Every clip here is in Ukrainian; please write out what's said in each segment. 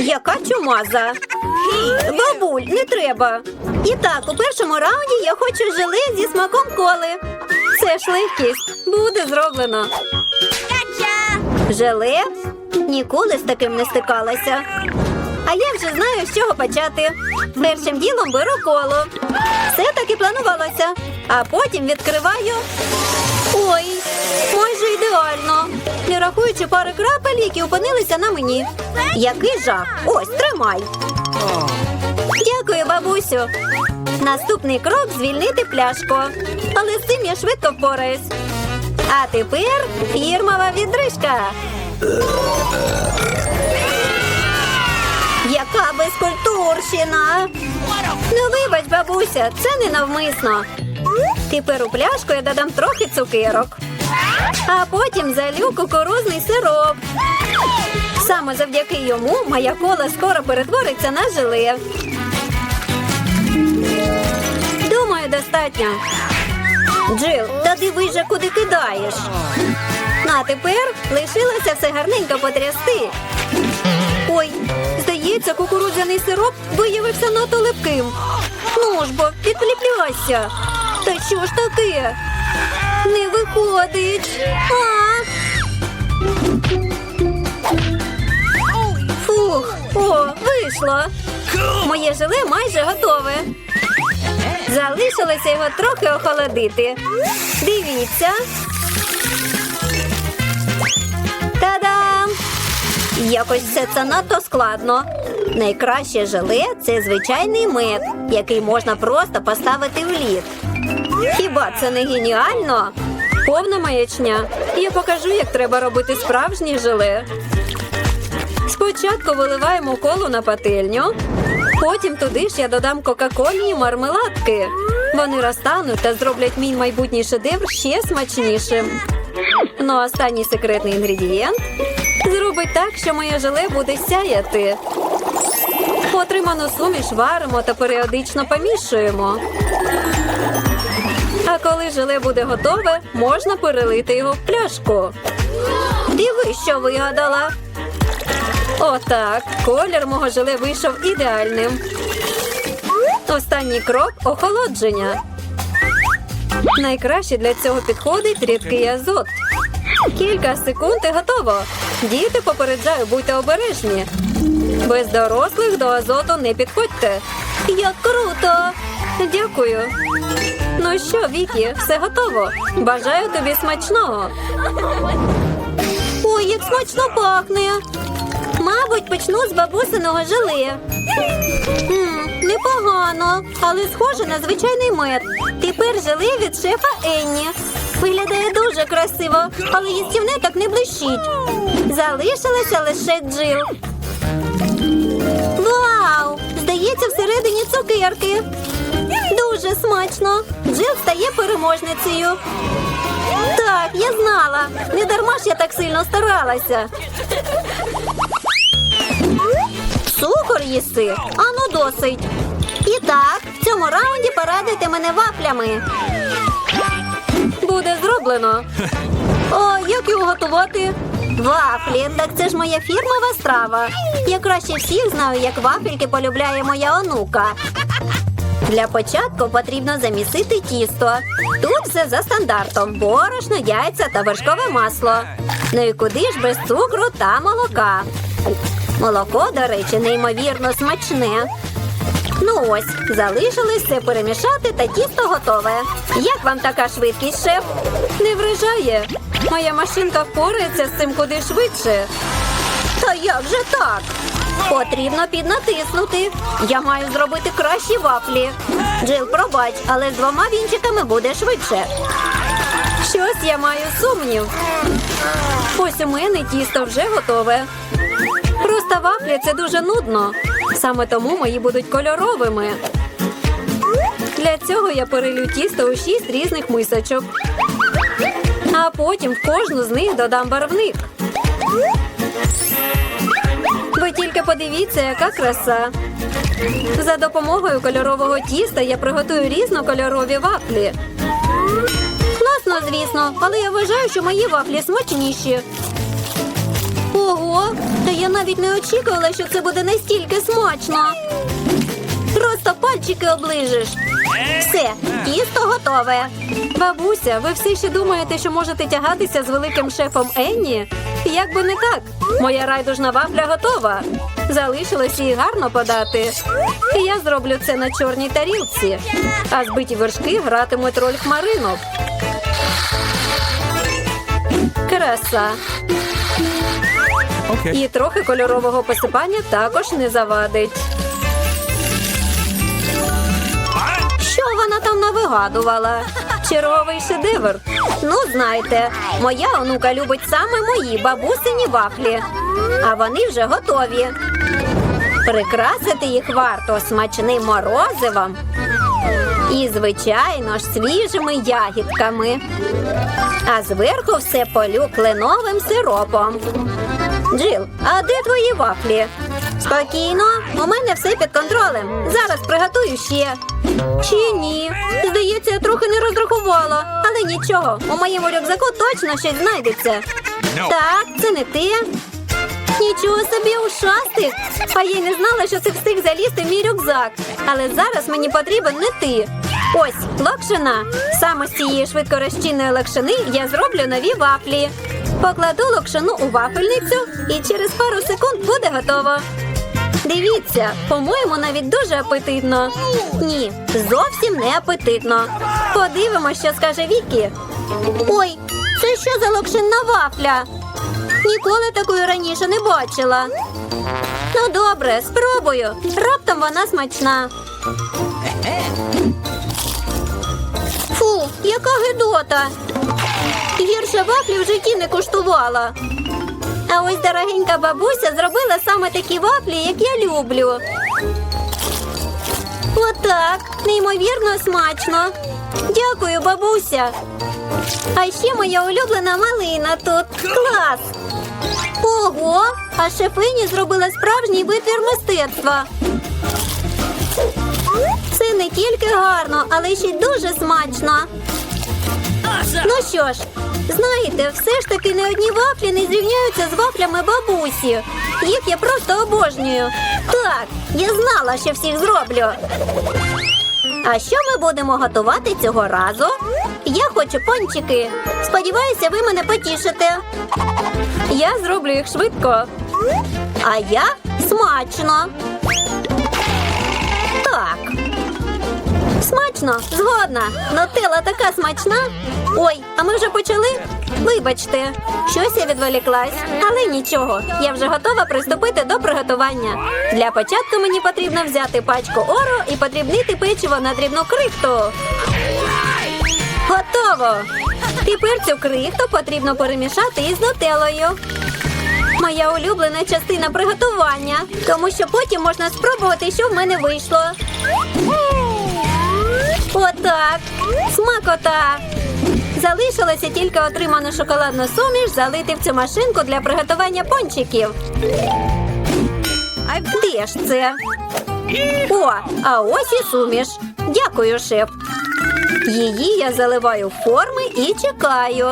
Яка чумаза. Бабуль, не треба. І так, у першому раунді я хочу желе зі смаком коли. Це ж легкість. Буде зроблено. Желе? Ніколи з таким не стикалася. А я вже знаю, з чого почати. Першим ділом беру коло. Все так і планувалося. А потім відкриваю. Ой, майже ідеально. Не рахуючи пари крапель, які опинилися на мені. Який жах! Ось, тримай. Дякую, бабусю. Наступний крок звільнити пляшку. Але з цим я швидко впораюсь. А тепер фірмова відрижка. Яка безкультурщина! Ну, вибач, бабуся, це не навмисно. Тепер у пляшку я додам трохи цукерок, а потім залю кукурузний сироп. Саме завдяки йому моя кола скоро перетвориться на желе. Думаю, достатньо. Джил, та дивись же, куди кидаєш. Ну, а тепер лишилося все гарненько потрясти. Ой, здається, кукурудзяний сироп виявився надто липким. Ну ж бо, підліпляйся. Та що ж таке? Не виходить. А! Фух, о, вийшло. Моє желе майже готове. Залишилося його трохи охолодити. Дивіться. Та-дам! Якось все це надто складно. Найкраще желе це звичайний мед, який можна просто поставити в лід. Хіба це не геніально? Повна маячня. Я покажу, як треба робити справжнє желе. Спочатку виливаємо колу на пательню, потім туди ж я додам кока-колі і мармеладки. Вони розтануть та зроблять мій майбутній шедевр ще смачнішим. Ну, а останній секретний інгредієнт зробить так, що моє желе буде сяяти. Отриману суміш варимо та періодично помішуємо. А коли желе буде готове, можна перелити його в пляшку. Диви, що вигадала. Отак. Колір мого желе вийшов ідеальним. Останній крок охолодження. Найкраще для цього підходить рідкий азот. Кілька секунд і готово. Діти попереджаю, будьте обережні. Без дорослих до азоту не підходьте. Як круто! Дякую. Ну що, Вікі, все готово. Бажаю тобі смачного. Ой, як смачно пахне. Мабуть, почну з бабусиного желе. Непогано, але схоже на звичайний мед. Тепер желе від шефа Енні. Виглядає дуже красиво, але їстівне так не блищить. Залишилася лише джил. Вау! Здається, всередині цукерки. Дуже смачно. Джил стає переможницею. Так, я знала. Не дарма ж я так сильно старалася. Цукор їси? Ану досить. І так, в цьому раунді порадуйте мене вафлями. Буде зроблено. О, як його готувати? Вафлі, так це ж моя фірмова страва. Я краще всіх знаю, як вафельки полюбляє моя онука. Для початку потрібно замісити тісто. Тут все за стандартом: борошно, яйця та вершкове масло. Ну і куди ж без цукру та молока? Молоко, до речі, неймовірно смачне. Ну ось, залишилось все перемішати та тісто готове. Як вам така швидкість, шеф? Не вражає. Моя машинка впорається з цим куди швидше. Та як же так? Потрібно піднатиснути. Я маю зробити кращі вафлі. Джил, пробач, але з двома вінчиками буде швидше. Щось я маю сумнів. Ось у мене тісто вже готове. Просто вафлі це дуже нудно. Саме тому мої будуть кольоровими. Для цього я перелю тісто у шість різних мисочок. А потім в кожну з них додам барвник. Ви тільки подивіться, яка краса. За допомогою кольорового тіста я приготую різнокольорові вафлі. Класно, звісно, але я вважаю, що мої вафлі смачніші. Ого, та я навіть не очікувала, що це буде настільки смачно. Просто пальчики оближеш. Все, тісто готове. Бабуся, ви все ще думаєте, що можете тягатися з великим шефом Енні? Як би не так, моя райдужна вафля готова. Залишилось її гарно подати. І я зроблю це на чорній тарілці. А збиті вершки гратимуть роль хмаринок. Краса. Okay. І трохи кольорового посипання також не завадить. Що вона там навигадувала? Черговий шедевр. Ну, знаєте, моя онука любить саме мої бабусині вафлі, а вони вже готові. Прикрасити їх варто смачним морозивом і, звичайно ж, свіжими ягідками. А зверху все полю кленовим сиропом. Джил, а де твої вафлі? Спокійно, у мене все під контролем. Зараз приготую ще. Чи ні? Здається, я трохи не розрахувала. Але нічого, у моєму рюкзаку точно щось знайдеться. No. Так, це не ти. Нічого собі ушастик. А я не знала, що ти встиг залізти в мій рюкзак. Але зараз мені потрібен не ти. Ось, локшина. Саме з цієї швидкорозчинної локшини я зроблю нові вафлі. Покладу локшину у вафельницю і через пару секунд буде готово. Дивіться, по-моєму, навіть дуже апетитно. Ні, зовсім не апетитно. Подивимося, що скаже Вікі. Ой, це що за локшинна вафля? Ніколи такої раніше не бачила. Ну добре, спробую. Раптом вона смачна. Фу, яка гидота. Гірше вафлі в житті не куштувала. А ось дорогенька бабуся зробила саме такі вафлі, як я люблю. Отак, неймовірно смачно. Дякую, бабуся. А ще моя улюблена малина тут. Клас! Ого! А шефині зробила справжній витвір мистецтва. Це не тільки гарно, але ще й дуже смачно. Ну що ж, знаєте, все ж таки не одні вафлі не зрівняються з вафлями бабусі. Їх я просто обожнюю. Так, я знала, що всіх зроблю. А що ми будемо готувати цього разу? Я хочу пончики. Сподіваюся, ви мене потішите. Я зроблю їх швидко. А я смачно. Так. Смачно, згодна. Нутелла така смачна. Ой, а ми вже почали? Вибачте, щось я відволіклась, але нічого. Я вже готова приступити до приготування. Для початку мені потрібно взяти пачку ору і подрібнити печиво на дрібну крихту. Готово! Тепер цю крихту потрібно перемішати із нутеллою. Моя улюблена частина приготування, тому що потім можна спробувати, що в мене вийшло. Отак. Смакота. Залишилося тільки отриману шоколадну суміш залити в цю машинку для приготування пончиків. А Де ж це? О, а ось і суміш. Дякую, шеф. Її я заливаю в форми і чекаю.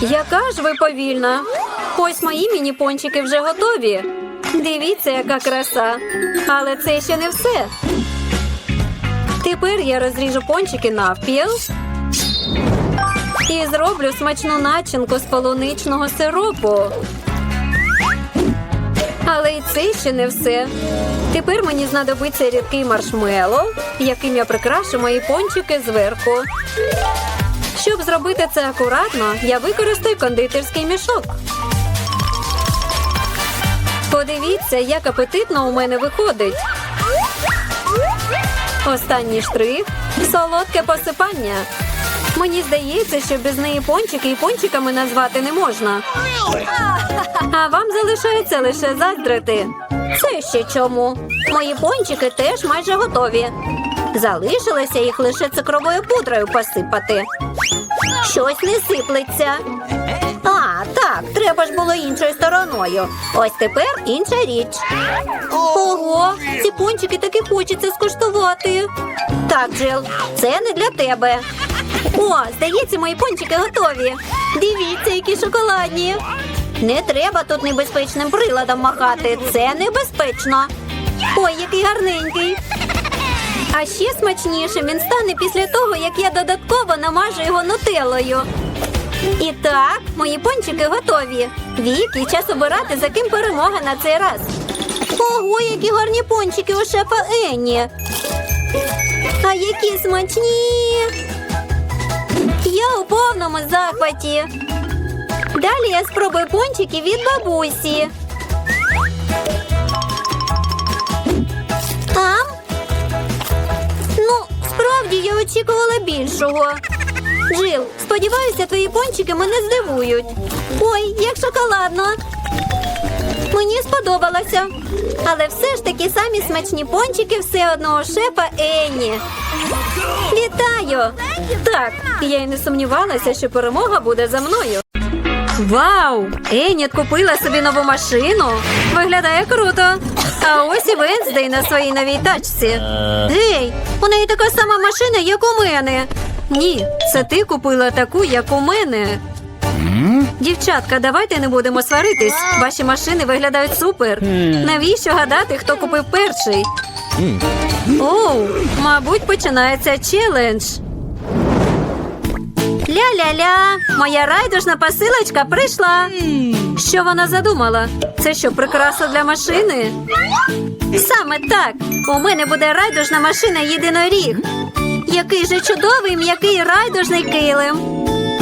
Яка ж ви повільна? Ось мої міні-пончики вже готові. Дивіться, яка краса. Але це ще не все. Тепер я розріжу пончики навпіл і зроблю смачну начинку з полуничного сиропу. Але і це ще не все. Тепер мені знадобиться рідкий маршмело, яким я прикрашу мої пончики зверху. Щоб зробити це акуратно, я використаю кондитерський мішок. Подивіться, як апетитно у мене виходить. Останній штрих солодке посипання. Мені здається, що без неї пончики і пончиками назвати не можна. А вам залишається лише заздрити. Це ще чому? Мої пончики теж майже готові. Залишилося їх лише цукровою пудрою посипати. Щось не сиплеться. А, так, треба ж було іншою стороною. Ось тепер інша річ. Ого, ці пончики таки хочеться скуштувати. Так, Джил, це не для тебе. О, здається, мої пончики готові. Дивіться, які шоколадні. Не треба тут небезпечним приладом махати. Це небезпечно. Ой, який гарненький. А ще смачнішим він стане після того, як я додатково намажу його нутеллою. І так, мої пончики готові. Віки, час обирати, за ким перемога на цей раз. Ого, які гарні пончики у шефа Енні. А які смачні. Я у повному захваті. Далі я спробую пончики від бабусі. Там? Ну, справді я очікувала більшого. Джил, сподіваюся, твої пончики мене здивують. Ой, як шоколадно. Мені сподобалося. Але все ж таки самі смачні пончики все одного шефа Енні. Вітаю! Так, я й не сумнівалася, що перемога буде за мною. Вау! Еніт купила собі нову машину. Виглядає круто. А ось і Венздей на своїй новій тачці. Гей, у неї така сама машина, як у мене. Ні, це ти купила таку, як у мене. Дівчатка, давайте не будемо сваритись. Ваші машини виглядають супер. Навіщо гадати, хто купив перший? Оу, мабуть, починається челендж. Ля-ля-ля, моя райдужна посилочка прийшла. Що вона задумала? Це що, прикраса для машини? Саме так. У мене буде райдужна машина єдиноріг. Який же чудовий м'який райдужний килим.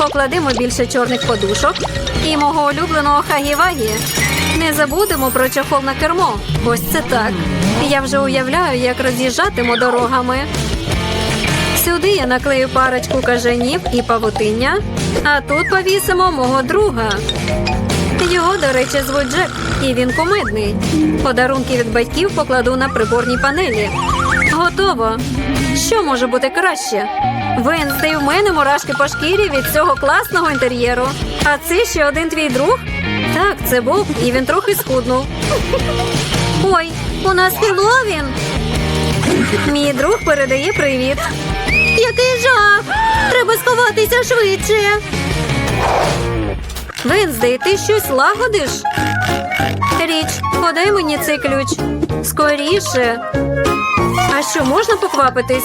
Покладемо більше чорних подушок і мого улюбленого хагівагі. Не забудемо про чохол на кермо. Ось це так. Я вже уявляю, як роз'їжджатиму дорогами. Сюди я наклею парочку кажанів і павутиння, а тут повісимо мого друга. Його, до речі, звуть Джек, і він кумедний. Подарунки від батьків покладу на приборній панелі. Готово. Що може бути краще? Венздей, у мене мурашки по шкірі від цього класного інтер'єру. А це ще один твій друг? Так, це Боб, і він трохи схуднув. Ой, у нас Хеллоуін. Мій друг передає привіт. Який жах! Треба сховатися швидше. Венздей, ти щось лагодиш? Річ, подай мені цей ключ. Скоріше. А що, можна поквапитись?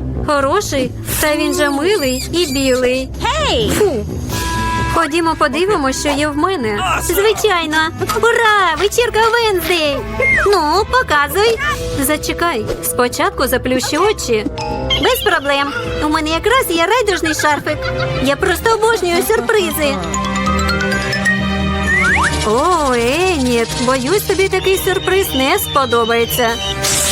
Хороший, та він же милий і білий. Гей! Фу. Ходімо, подивимося, що є в мене. Звичайно. Ура! Вечірка Венздей! Ну, показуй. Зачекай, спочатку заплющи очі. Без проблем. У мене якраз є райдужний шарфик. Я просто обожнюю сюрпризи. О, Еніт, боюсь, тобі такий сюрприз не сподобається.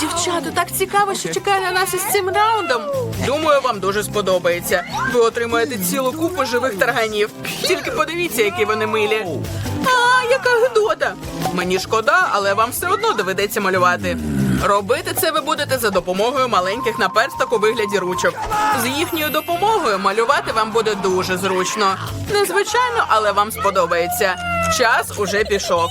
Дівчата, так цікаво, що чекає на нас із цим раундом. Думаю, вам дуже сподобається. Ви отримаєте цілу купу живих тарганів. Тільки подивіться, які вони милі. А, яка гидота! Мені шкода, але вам все одно доведеться малювати. Робити це ви будете за допомогою маленьких наперсток у вигляді ручок. З їхньою допомогою малювати вам буде дуже зручно. Незвичайно, але вам сподобається. Час уже пішов.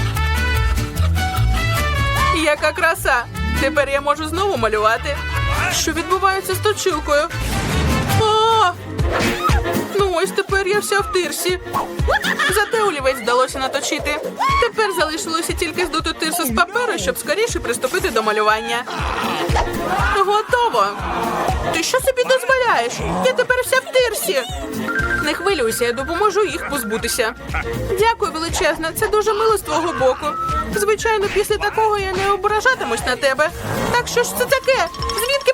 Яка краса! Тепер я можу знову малювати. Що відбувається з точилкою? А! Ну ось тепер я вся в тирсі. Зате олівець вдалося наточити. Тепер залишилося тільки здути тирсу з паперу, щоб скоріше приступити до малювання. Готово. Ти що собі дозволяєш? Я тепер вся в тирсі. Не хвилюйся, я допоможу їх позбутися. Дякую, величезна, це дуже мило з твого боку. Звичайно, після такого я не ображатимусь на тебе. Так що ж це таке? Звідки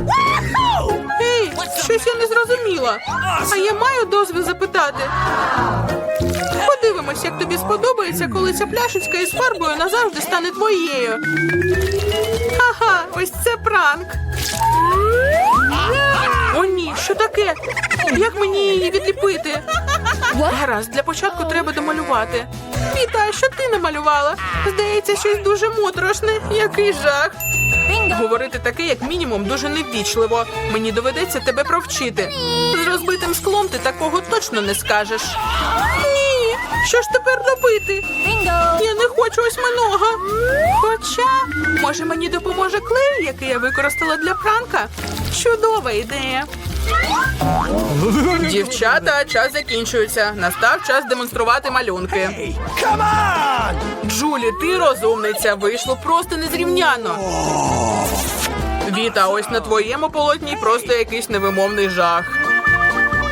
Щось я не зрозуміла. А я маю дозвіл запитати. Подивимось, як тобі сподобається, коли ця пляшечка із фарбою назавжди стане твоєю. Ха-ха, ось це пранк. О, ні, що таке? Як мені її відліпити? Гаразд, для початку треба домалювати. Віта, що ти намалювала? Здається, щось дуже моторошне. Який жах. Говорити таке, як мінімум, дуже неввічливо. Мені доведеться тебе провчити. З розбитим склом ти такого точно не скажеш. Що ж тепер робити? Я не хочу осьминога. Хоча, може, мені допоможе клей, який я використала для пранка? Чудова ідея. Дівчата, час закінчується. Настав час демонструвати малюнки. Джулі, ти розумниця, вийшло просто незрівняно. Віта, ось на твоєму полотні просто якийсь невимовний жах.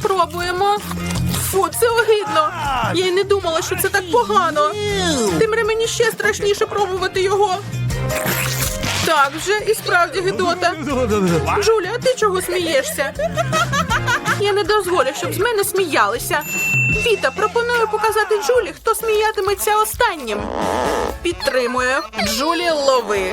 Спробуємо. Фу, це огидно. Я й не думала, що це так погано. Тимре мені ще страшніше пробувати його. Так вже і справді гидота. Джуля, а ти чого смієшся? Я не дозволю, щоб з мене сміялися. Віта, пропоную показати Джулі, хто сміятиметься останнім. Підтримую. Джулі, лови.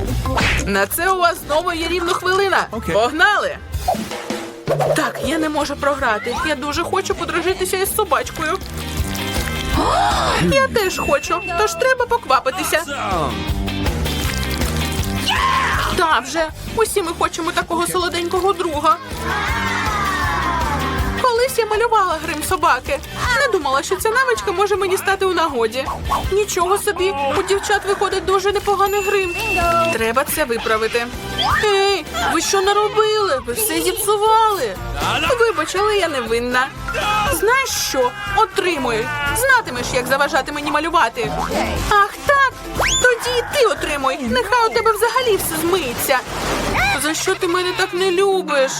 На це у вас знову є рівно хвилина. Погнали! Так, я не можу програти. Я дуже хочу подружитися із собачкою. Я теж хочу, тож треба поквапитися. Та вже усі ми хочемо такого солоденького друга. Колись я малювала грим собаки. Не думала, що ця навичка може мені стати у нагоді. Нічого собі, у дівчат виходить дуже непоганий грим. Треба це виправити. Ей, ви що наробили? Ви все зіпсували. Вибач, але я не винна. Знаєш що? Отримуй. Знатимеш, як заважати мені малювати. Ах так? Тоді і ти отримуй. Нехай у тебе взагалі все змиється. За що ти мене так не любиш?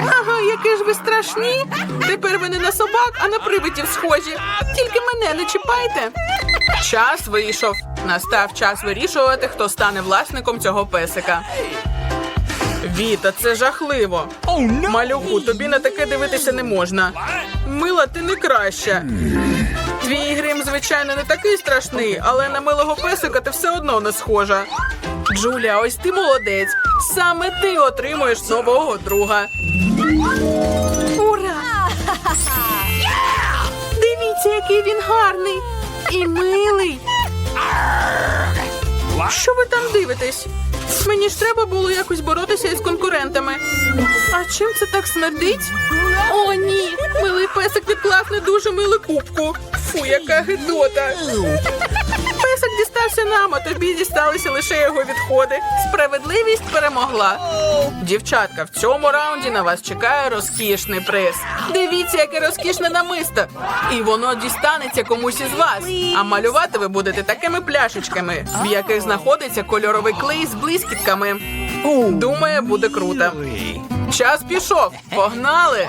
Ага, які ж ви страшні. Тепер ви не на собак, а на привидів схожі. Тільки мене не чіпайте. Час вийшов. Настав час вирішувати, хто стане власником цього песика. Віта, це жахливо. Малюку, тобі на таке дивитися не можна. Мила, ти не краща. Твій грим, звичайно, не такий страшний, але на милого песика ти все одно не схожа. Джулія, ось ти молодець. Саме ти отримуєш нового друга. Ура! Дивіться, який він гарний і милий. Що ви там дивитесь? Мені ж треба було якось боротися із конкурентами. А чим це так смердить? Милий песик відклав не дуже милу кубку. Фу, яка гидота. Песик дістався нам, а тобі дісталися лише його відходи. Справедливість перемогла. Дівчатка, в цьому раунді на вас чекає розкішний приз. Дивіться, яке розкішне намисто. І воно дістанеться комусь із вас. А малювати ви будете такими пляшечками, в яких знаходиться кольоровий клей з блискітками. Думаю, буде круто. Час пішов. Погнали!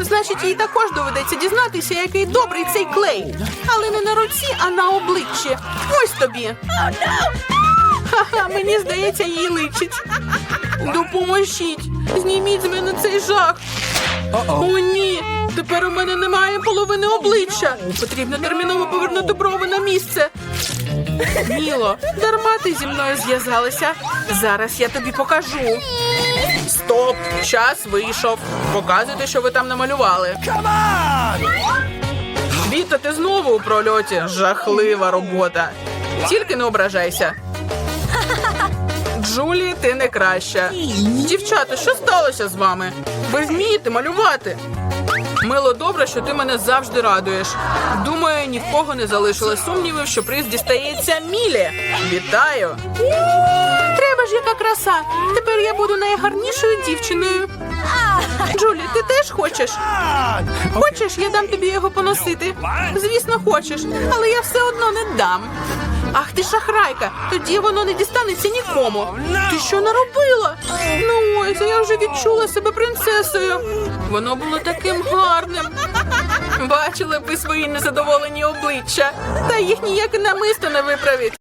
Значить, їй також доведеться дізнатися, який добрий цей клей. Але не на руці, а на обличчі. Ось тобі. Ха-ха, мені здається, їй личить. Допоможіть. Зніміть з мене цей жах. О, ні. Тепер у мене немає половини обличчя. Потрібно терміново повернути брови на місце. Міло, дарма ти зі мною зв'язалася. Зараз я тобі покажу. Стоп! Час вийшов. Показуйте, що ви там намалювали. Віта, ти знову у прольоті. Жахлива робота. Тільки не ображайся. Джулі, ти не краща. Дівчата, що сталося з вами? Ви вмієте малювати? Мило, добре, що ти мене завжди радуєш. Думаю, ні в кого не залишилось сумнівів, що приз дістається Мілі. Вітаю! Треба ж яка краса. Тепер я буду найгарнішою дівчиною. Джулі, ти теж хочеш? Хочеш, я дам тобі його поносити? Звісно, хочеш, але я все одно не дам. Ах ти шахрайка, тоді воно не дістанеться нікому. Ти що наробила? Ну ось, я вже відчула себе принцесою. Воно було таким гарним. Бачили б ви свої незадоволені обличчя, та їх ніяке намисто не виправить.